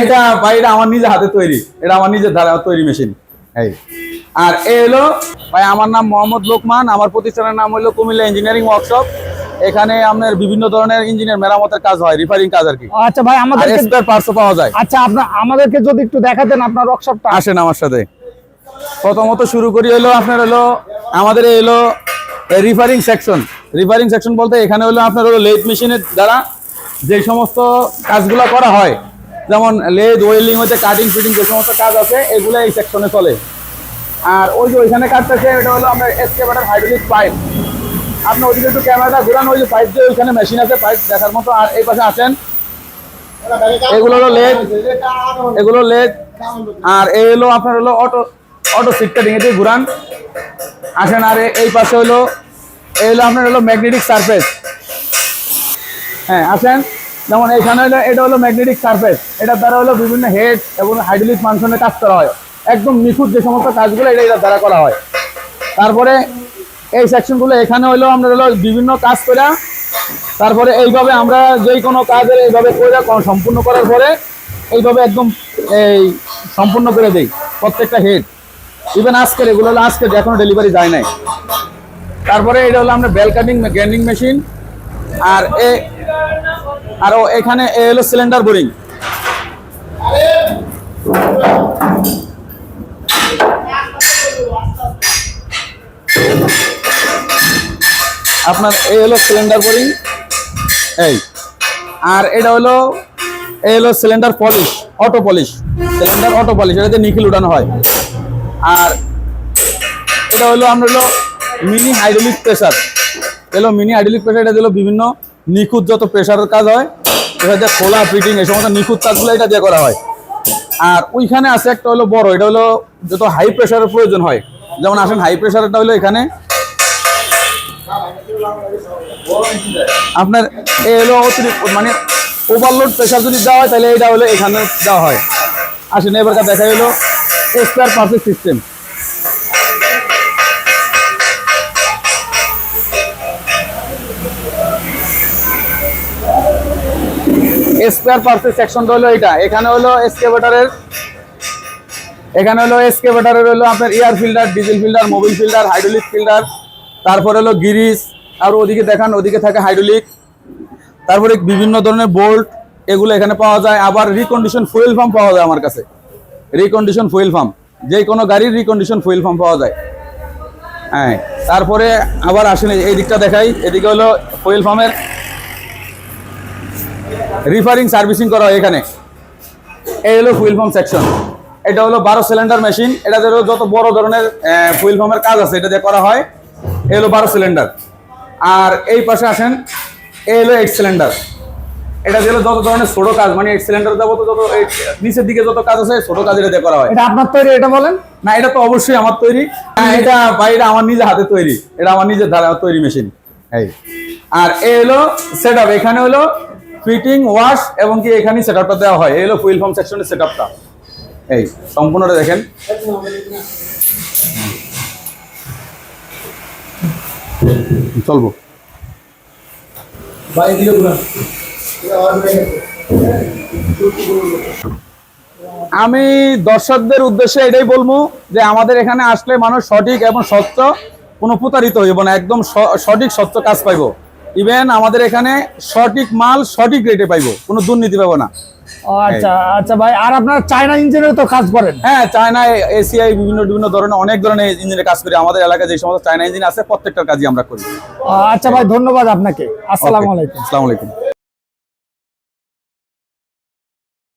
এটা ভাই এটা আমার নিজের হাতে তৈরি। এটা আমার নিজের ধারা তৈরি মেশিন এই। আর এ হলো ভাই আমার নাম মোহাম্মদ লোকমান। আমার প্রতিষ্ঠানের নাম হলো কুমিল্লা ইঞ্জিনিয়ারিং ওয়ার্কশপ এখানে আপনার বিভিন্ন ধরনের ইঞ্জিনিয়ার মেরামতের কাজ হয় রিপেয়ারিং কাজ আর কি। আচ্ছা ভাই আর আমাদেরকে স্পেয়ার পার্টসও পাওয়া যায়। আচ্ছা আপনার আমাদেরকে যদি একটু দেখাতেন আপনার ওয়ার্কশপটা আসেন আমার সাথে। প্রথমত শুরু করি হলো আপনার হলো আমাদের এই হলো রিফারিং সেকশন রিফারিং সেকশন বলতে এখানে হলো আপনার হলো লেট মেশিনের দ্বারা যে সমস্ত কাজগুলো করা হয় যেমন লেদ, ওয়েল্ডিং হচ্ছে কাটিং ফিটিং যে সমস্ত কাজ আছে এগুলো এই সেকশনে চলে। আর ওই যে ওইখানে কাটতেছে, এটা হলো আপনার এসকেভেটার হাইড্রোলিক পাইপ আপনি ওদিকে একটু ক্যামেরাটা ঘুরান, ওই যে পাইপ যে ওইখানে মেশিন আছে পাইপ দেখার মতো। আর এই পাশে আসেন। এগুলো হলো লেদ, এগুলো লেদ। আর এই হলো আপনার হলো অটো অটো সিটটা ডিঙে দিয়ে ঘুরান। আসেন, আর এই পাশে হলো, এই হলো আপনার হলো ম্যাগনেটিক সারফেস হ্যাঁ আসেন। যেমন এখানে এটা হলো ম্যাগনেটিক সারফেস এটার দ্বারা হলো বিভিন্ন হেড এবং হাইড্রোলিক ফাংশনের কাজ করা হয়। একদম নিখুঁত যে সমস্ত কাজগুলো এটা এটার দ্বারা করা হয়। তারপরে এই সেকশনগুলো এখানে হলো আমরা হলো বিভিন্ন কাজ করে তারপরে এইভাবে আমরা যেই কোনো কাজের এইভাবে করে সম্পূর্ণ করার পরে এইভাবে একদম এই সম্পূর্ণ করে দেই, প্রত্যেকটা হেড ইভেন আজকের এগুলো হলো আজকে এখনও ডেলিভারি যায় নাই। তারপরে এটা হলো আমরা বেল কাটিং গ্রাইন্ডিং মেশিন আর এ আরও এখানে এ হলো সিলিন্ডার বোরিং আপনার এই হলো সিলিন্ডার বোরিং এই। আর এটা হলো এই হলো cylinder polish auto polish cylinder auto polish এটাতে নিখিল উঠানো হয়। আর এটা হলো, আমরা হলো মিনি হাইড্রোলিক প্রেসার এলো মিনি হাইড্রোলিক প্রেসার এটা দিলো বিভিন্ন নিখুঁত যত প্রেশারের কাজ হয় এটা দিয়ে খোলা ফিটিং এই সমস্ত নিখুঁত কাজগুলো এটা দিয়ে করা হয়। আর ওইখানে আছে একটা হলো বড়, এটা হলো যত হাই প্রেশারের প্রয়োজন হয়। যেমন আসেন হাই প্রেশারটা হলো এখানে। আপনার এই হলো অতিরিক্ত মানে ওভারলোড প্রেশার যদি দেওয়া হয়, তাহলে এটা হলো এখানে দেওয়া হয়। আসেন, এবার দেখা হলো spare parts system spare parts সেকশনটা হলো এটা এখানে হলো এসকেভেটারের এখানে হলো এসকেভেটারের হলো আপনার air filter, diesel filter, Mobil filter, hydraulic filter, তারপর হলো গিরিস, আর ওদিকে দেখান, ওদিকে থাকে হাইড্রোলিক। তারপরে বিভিন্ন ধরনের বোল্ট, এগুলো এখানে পাওয়া যায়। আবার রিকন্ডিশন ফুয়েল পাম্প পাওয়া যায় আমার কাছে। রিকন্ডিশন ফুয়েল পাম্প যে কোনো গাড়ির রিকন্ডিশন ফুয়েল পাম্প পাওয়া যায়। হ্যাঁ তারপরে আবার আসেন এই দিকটা দেখাই। এদিকে হলো ফুয়েল পাম্পের রিফারিং সার্ভিসিং করা হয় এখানে। এই হলো ফুয়েল পাম্প সেকশন এটা হলো বারো সিলিন্ডার মেশিন এটা হলো যত বড় ধরনের ফুয়েল পাম্পের কাজ আছে এটা দিয়ে করা হয়। এ হলো বারো সিলিন্ডার আর এই পাশে আসেন এ হলো এইট সিলিন্ডার এটা দিলে যত ধরনের ছোট কাজ মানে এইট সিলিন্ডার যাবত যত নিচের দিকে যত কাজ আছে ছোট কাজ এটা দিয়ে করা হয়। এটা আপনার তৈরি এটা বলেন। না এটা তো অবশ্যই আমার তৈরি। এটা ভাই এটা আমার নিজের হাতে তৈরি। এটা আমার নিজের ধারা তৈরি মেশিন এই। আর এ হলো সেট এখানে হলো ফিটিং, ওয়াশ এবং কি এখানেই সেট আপটা দেওয়া হয়। এই হলো ফুয়েল পাম্প সেকশনের সেট আপটা এই, সম্পূর্ণটা দেখেন। চলবো। আমি দর্শকদের উদ্দেশ্যে এটাই বলব যে আমাদের এখানে আসলে মানুষ সঠিক এবং স্বচ্ছ, কোনো প্রতারিত হইব না, একদম সঠিক, স্বচ্ছ কাজ পাইবো। ইভেন আমাদের এখানে সঠিক মাল সঠিক রেটে পাইবো কোনো দুর্নীতি পাবো না। আচ্ছা আচ্ছা ভাই আর আপনার চায়না ইঞ্জিনের তো কাজ করেন? হ্যাঁ চায়না এসিআই বিভিন্ন বিভিন্ন ধরনের অনেক ধরনের ইঞ্জিনের কাজ করি। আমাদের এলাকায় যে সমস্ত চায়না ইঞ্জিন আছে প্রত্যেকটার কাজই আমরা করি। আচ্ছা ভাই ধন্যবাদ আপনাকে। আসসালামু আলাইকুম। আসসালামু আলাইকুম।